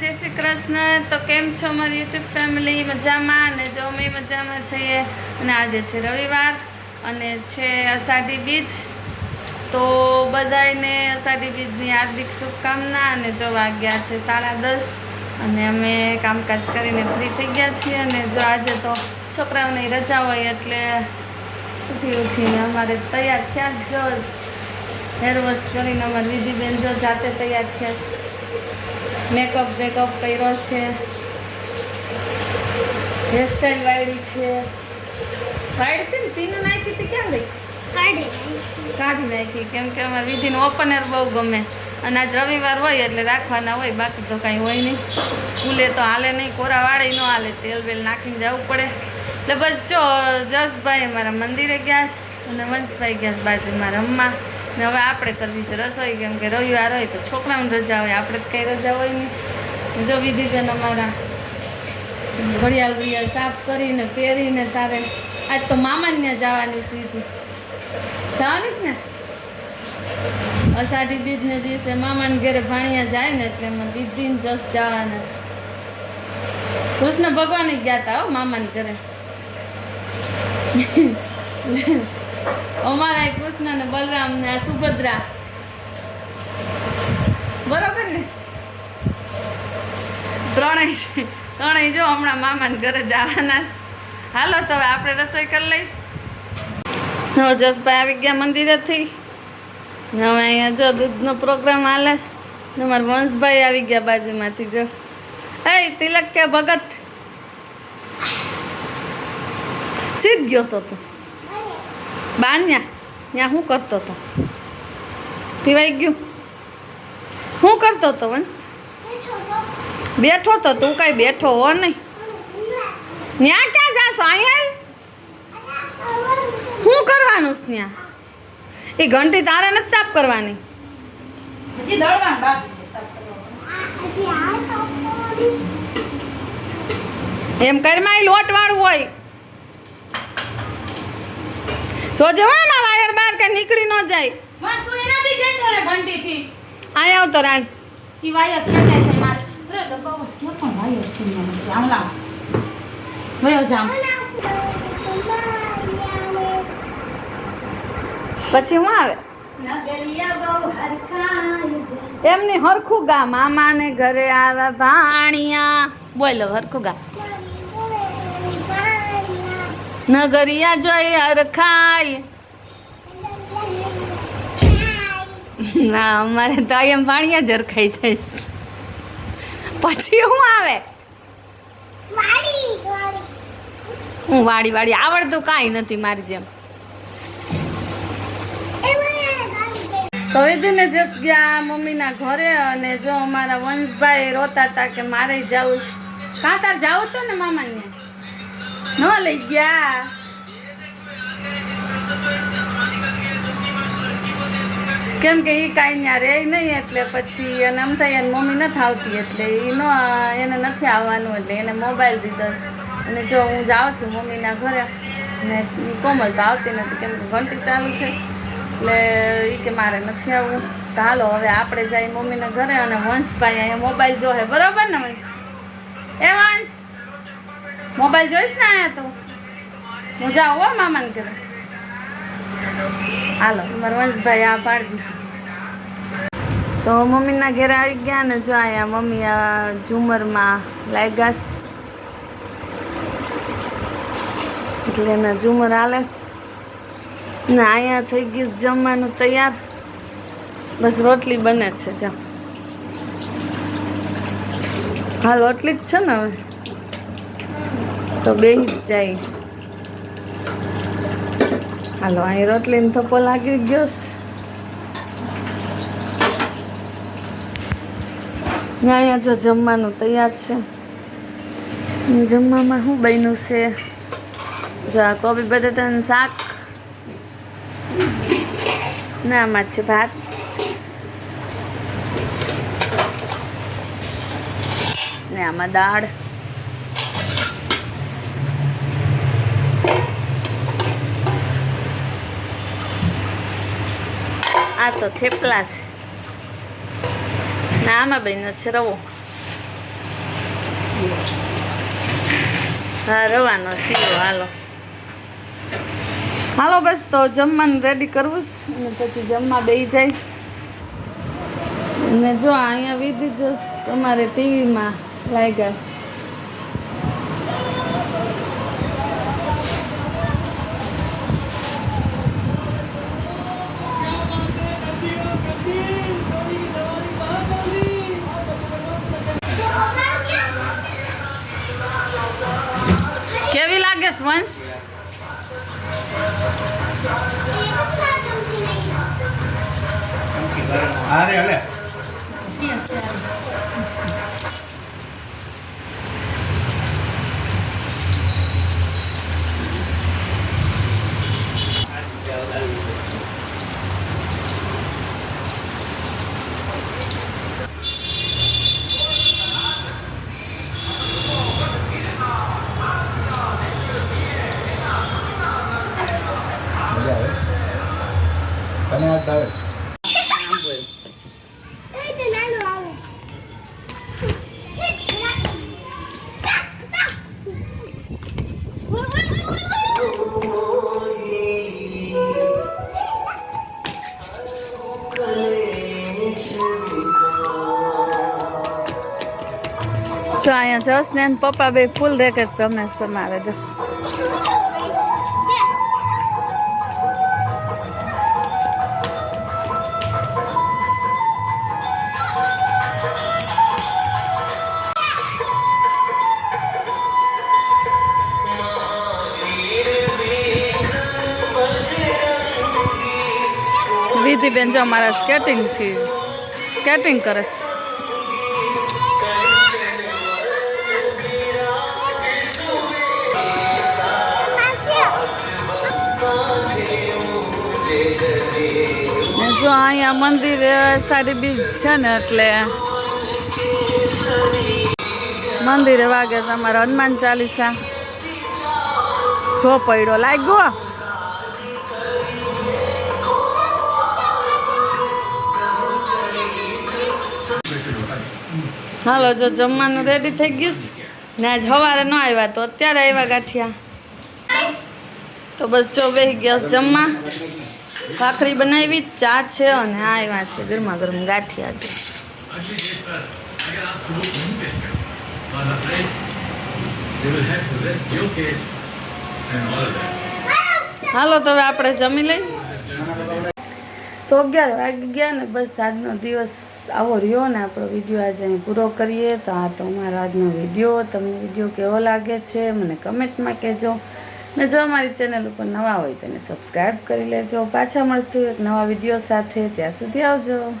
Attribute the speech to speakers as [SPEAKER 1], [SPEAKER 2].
[SPEAKER 1] જય શ્રી કૃષ્ણ. તો કેમ છો મારી યુટ્યુબ ફેમિલી? મજામાં? અને જો અમે મજામાં છીએ. અને આજે છે રવિવાર અને છે અષાઢી બીજ. તો બધાને અષાઢી બીજની હાર્દિક શુભકામના. અને જો વાગ્યા છે સાડા દસ અને અમે કામકાજ કરીને ફ્રી થઈ ગયા છીએ. અને જો આજે તો છોકરાઓની રજા હોય એટલે ઉઠી ઉઠીને અમારે તૈયાર થયા જ જો. હેર વોશ કરીને અમારી વિધિબેન જો જાતે તૈયાર થયા છે મેકઅપ કર્યો છે. હેરસ્ટાઈલ વાળી છે. વાળી હતી ને પીનું નાખી હતી ક્યાં ગઈ કાઢી નાખી. કેમ કે અમારે વિધિનું ઓપનર બહુ ગમે. અને આજ રવિવાર હોય એટલે રાખવાના હોય બાકી તો કાંઈ હોય નહીં. સ્કૂલે તો હાલે નહીં કોરા વાળે ન હાલે. તેલ બેલ નાખીને જવું પડે. એટલે બસ જો જસભાઈ અમારા મંદિરે ગયા અને વંશભાઈ ગયા બાજુ બાજુમાં રમવા. ને હવે આપણે કરવી છે રસોઈ, કેમ કે રવિવાર હોય તો છોકરાઓને રજા હોય, આપણે તો કંઈ રજા હોય નહીં. જો વિધિબેન અમારા ઘડિયાળ ઘડિયાળ સાફ કરીને, પહેરીને તારે, આજ તો મામાને જવાની સીધી જવાની ને? અષાઢી બીજને દિવસે મામાને ઘરે ભાણિયા જાય ને એટલે એમાં વિધિને જસ જવાના કૃષ્ણ ભગવાન ગયા હતા હો મામાને ઘરે. અમારા કૃષ્ણ ને બલરામ ને આ સુભદ્રા. બરોબર ને? ત્રણેય છે. ત્રણેય જો હમણાં મામાને ઘરે જવાના હાલો તો હવે આપણે રસોઈ કરી લઈ હવે જસભાઈ આવી ગયા મંદિરેથી. ને હવે અહીંયા જો દૂધનો પ્રોગ્રામ હાલે ને મારા વંશભાઈ આવી ગયા બાજુમાંથી જો. એ તિલક કે ભગત? સીધ ગયો તો તું. બાન્યા ત્યાં શું કરતો હતો પીવાઈ ગયું? શું કરતો હતો વંશ? બેઠો તો તું કાંઈ બેઠો હો નહીં. ત્યાં ક્યાં જાશો અહીંયા? શું કરવાનું છે ત્યાં એ ઘંટી તારે નથી સાફ કરવાની.
[SPEAKER 2] હજી દળવાનું બાકી છે સાફ કરવાનું.
[SPEAKER 1] એમ કરમાય લોટ વાળું હોય. જોજો હો એમાં વાયર બહાર કે નીકળી ન જાય.
[SPEAKER 2] માં તું એનાથી જતો રે ઘંટીથી.
[SPEAKER 1] અહીંયા આવતો રાણ
[SPEAKER 2] ઈ વાયર ખેંચાય છે માર. રે તો કે પણ વાયર છે મને જામલા વયો જામ.
[SPEAKER 1] પછી હું આવે. એમની હરખું ગા મામાને ઘરે આવા ભાણિયા બોલો હરખું ગા. નગરિયા જોઈ અરખાય ના, અમારે તો એમ પાણીયા જ અરખાઈ જાય પછી હું આવે? હું વાડી વાડી, આવડતું કાંઈ નથી મારી જેમ. તો વિધિને જસ ગયા મમ્મીના ઘરે અને જો અમારા વંશભાઈ રોતા હતા કે મારે જાઉં. કાં તાર જાવું તો ને મામાને? ન લઈ ગયા કેમ કે એ કાંઈ ત્યાં રે નહીં એટલે પછી એને આમ થાય, એને મમ્મી નથી આવતી એટલે એ ન એને નથી આવવાનું એટલે એને મોબાઈલ દીધો અને જો હું જાઉં છું મમ્મીના ઘરે ને કોમલ તો આવતી નથી, કેમ કે ઘંટી ચાલુ છે. એટલે એ કે મારે નથી આવવું. તો હાલો, હવે આપણે જઈએ મમ્મીના ઘરે અને વંશભાઈ અહીંયા મોબાઈલ જોહે બરાબર ને વંશ? એ વંશ! મોબાઈલ જોઈશ ને અહીંયા તો? હું જાઉં હો મામાને ઘરે. હાલો મારા વંશભાઈ આ પાડી તો મમ્મીના ઘરે આવી ગયા ને જો અહીંયા મમ્મી આ ઝુમરમાં લાગ્યા એટલે એના ઝુમર આલેસ ને અહીંયા થઈ ગયું જમવાનું તૈયાર. બસ રોટલી બને છે, જો. હા રોટલી જ છે ને હવે? તો બે જાય. હાલો, અહીં રોટલીને થપ્પો લાગી ગયો અહીંયા જો જમવાનું તૈયાર છે. જમવામાં શું બન્યું છે? જો આ કોબી બટાટાનું શાક. ને આમાં છે ભાત. ને આમાં દાળ. આ તો થેપલા છે. ના, આમાં બહેન નથી રવો. હા, રવાનો સીવો હાલો. હાલો બસ, તો જમવાનું રેડી કરવું અને પછી જમવા બેસી જાય. ને જો, અહીંયા વિધિ જસ અમારે ટીવીમાં લાગ્યા
[SPEAKER 3] અરે અલે ધન્યવાદ આવે.
[SPEAKER 1] જો અહીંયા જશ ને પપ્પા બે ફૂલ રેકેટ રમે સમાવે જો. વિધિબેન જો મારા સ્કેટિંગથી સ્કેટિંગ કરે છે. જો અહીંયા મંદિર સાડી બીજ છે ને એટલે મંદિરે વાગે છે અમારા હનુમાન ચાલીસા. જો પડ્યો, લાગ્યો? હાલો, જો જમવાનું રેડી થઈ ગયું ને આજ સવારે ન આવ્યા તો અત્યારે આવ્યા ગાંઠિયા. તો બસ જો બેસી ગયા જમવા. ભાખરી બનાવી, ચા છે અને આ એવા છે ગરમા ગરમ ગાંઠિયા છે. હાલો, તો હવે આપણે જમી લઈ. તો અગિયાર વાગી ગયા ને બસ આજનો દિવસ આવો રહ્યો ને આપણો વીડિયો આજે અહીં પૂરો કરીએ. તો આ તો અમારો આજનો વીડિયો. તમને વીડિયો કેવો લાગે છે, મને કમેન્ટમાં કહેજો. ને જો અમારી ચેનલ ઉપર નવા હોય તેને સબસ્ક્રાઈબ કરી લેજો. પાછા મળશું એક નવા વીડિયો સાથે. ત્યાં સુધી આવજો.